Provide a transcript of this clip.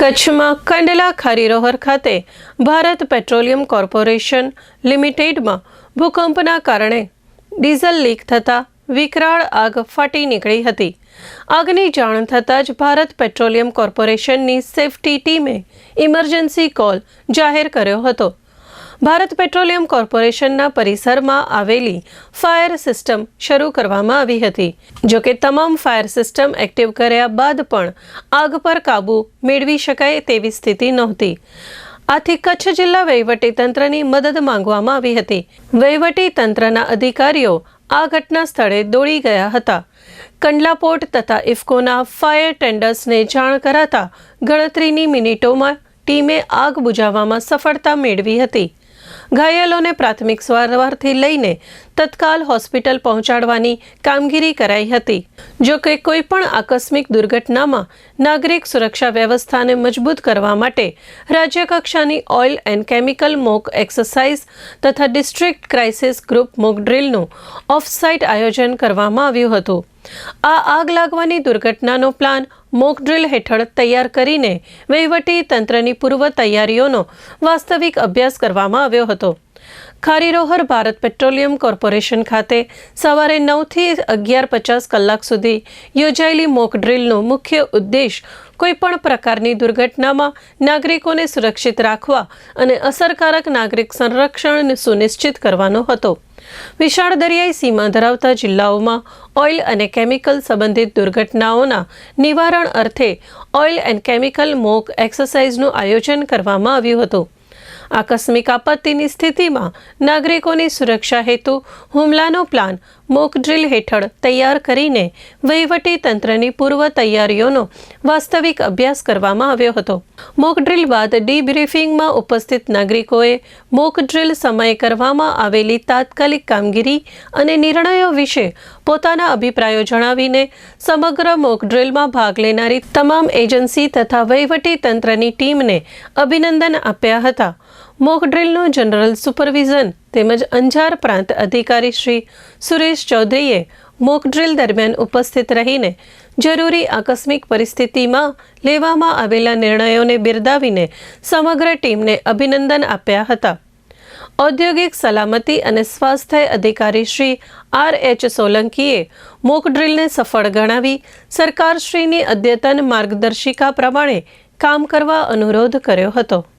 કચ્છમાં કંડલા ખારીરોહર ખાતે Bharat petroleum corporation લિમિટેડમાં ભૂકંપના કારણે ડીઝલ લીક થતાં વિકરાળ આગ ફાટી નીકળી હતી. આગની જાણ થતાં જ ભારત પેટ્રોલિયમ કોર્પોરેશનની સેફટી ટીમે ઇમરજન્સી કોલ જાહેર કર્યો હતો. ભારત પેટ્રોલિયમ કોર્પોરેશનના પરિસરમાં આવેલી ફાયર સિસ્ટમ શરૂ કરવામાં આવી હતી. જો કે તમામ ફાયર સિસ્ટમ એક્ટિવ કર્યા બાદ પણ આગ પર કાબૂ મેળવી શકાય તેવી સ્થિતિ નહોતી. આથી કચ્છ જિલ્લા વહીવટી તંત્રની મદદ માંગવામાં આવી હતી. વહીવટી તંત્રના અધિકારીઓ આ ઘટના સ્થળે દોડી ગયા હતા. કંડલા પોર્ટ તથા ઇફકોના ફાયર ટેન્ડર્સને જાણ કરાતા ગણતરીની મિનિટોમાં ટીમે આગ બુઝાવવામાં સફળતા મેળવી હતી. ઘાયલોને પ્રાથમિક સારવારથી લઈને તત્કાલ હોસ્પિટલ પહોંચાડવાની કામગીરી કરાઈ હતી. જો કે કોઈપણ આકસ્મિક દુર્ઘટનામાં નાગરિક સુરક્ષા વ્યવસ્થાને મજબૂત કરવા માટે રાજ્યકક્ષાની oil and chemical mock exercise તથા ડિસ્ટ્રિક્ટ ક્રાઇસિસ ગ્રુપ મોક ડ્રીલનું ઓફસાઇટ આયોજન કરવામાં આવ્યું હતું. આ આગ લાગવાની દુર્ઘટનાનો પ્લાન મોકડ્રીલ હેઠળ તૈયાર કરીને વહીવટી તંત્રની પૂર્વ તૈયારીઓનો વાસ્તવિક અભ્યાસ કરવામાં આવ્યો હતો. ખારીરોહર ભારત પેટ્રોલિયમ કોર્પોરેશન ખાતે સવારે નવથી અગિયાર પચાસ કલાક સુધી યોજાયેલી મોક ડ્રીલનો મુખ્ય ઉદ્દેશ કોઈપણ પ્રકારની દુર્ઘટનામાં નાગરિકોને સુરક્ષિત રાખવા અને અસરકારક નાગરિક સંરક્ષણ સુનિશ્ચિત કરવાનો હતો. વિશાળ દરિયાઈ સીમા ધરાવતા જિલ્લાઓમાં ઓઇલ અને કેમિકલ સંબંધિત દુર્ઘટનાઓના નિવારણ અર્થે ઓઇલ એન્ડ કેમિકલ મોક એક્સરસાઇઝનું આયોજન કરવામાં આવ્યું હતું. આકસ્મિક આપત્તિની સ્થિતિમાં નાગરિકોની સુરક્ષા હેતુ, હુમલાનો પ્લાન મોક ડ્રીલ હેઠળ તૈયાર કરીને વહીવટી તંત્રની પૂર્વ તૈયારીઓનો વાસ્તવિક અભ્યાસ કરવામાં આવ્યો હતો. મોકડ્રીલ બાદ ડીબ્રીફિંગમાં ઉપસ્થિત નાગરિકોએ મોકડ્રીલ સમયે કરવામાં આવેલી તાત્કાલિક કામગીરી અને નિર્ણયો વિશે પોતાના અભિપ્રાયો જણાવીને સમગ્ર મોકડ્રીલમાં ભાગ લેનારી તમામ એજન્સી તથા વહીવટી તંત્રની ટીમને અભિનંદન આપ્યા હતા. મોક ડ્રીલનું જનરલ સુપરવિઝન તેમજ અંજાર પ્રાંત અધિકારી શ્રી સુરેશ ચૌધરીએ મોક ડ્રીલ દરમિયાન ઉપસ્થિત રહીને જરૂરી આકસ્મિક પરિસ્થિતિમાં લેવામાં આવેલા નિર્ણયોને બિરદાવીને સમગ્ર ટીમને અભિનંદન આપ્યા હતા. ઔદ્યોગિક સલામતી અને સ્વાસ્થ્ય અધિકારી શ્રી આર એચ સોલંકીએ મોક ડ્રીલને સફળ ગણાવી સરકારશ્રીની અદ્યતન માર્ગદર્શિકા પ્રમાણે કામ કરવા અનુરોધ કર્યો હતો.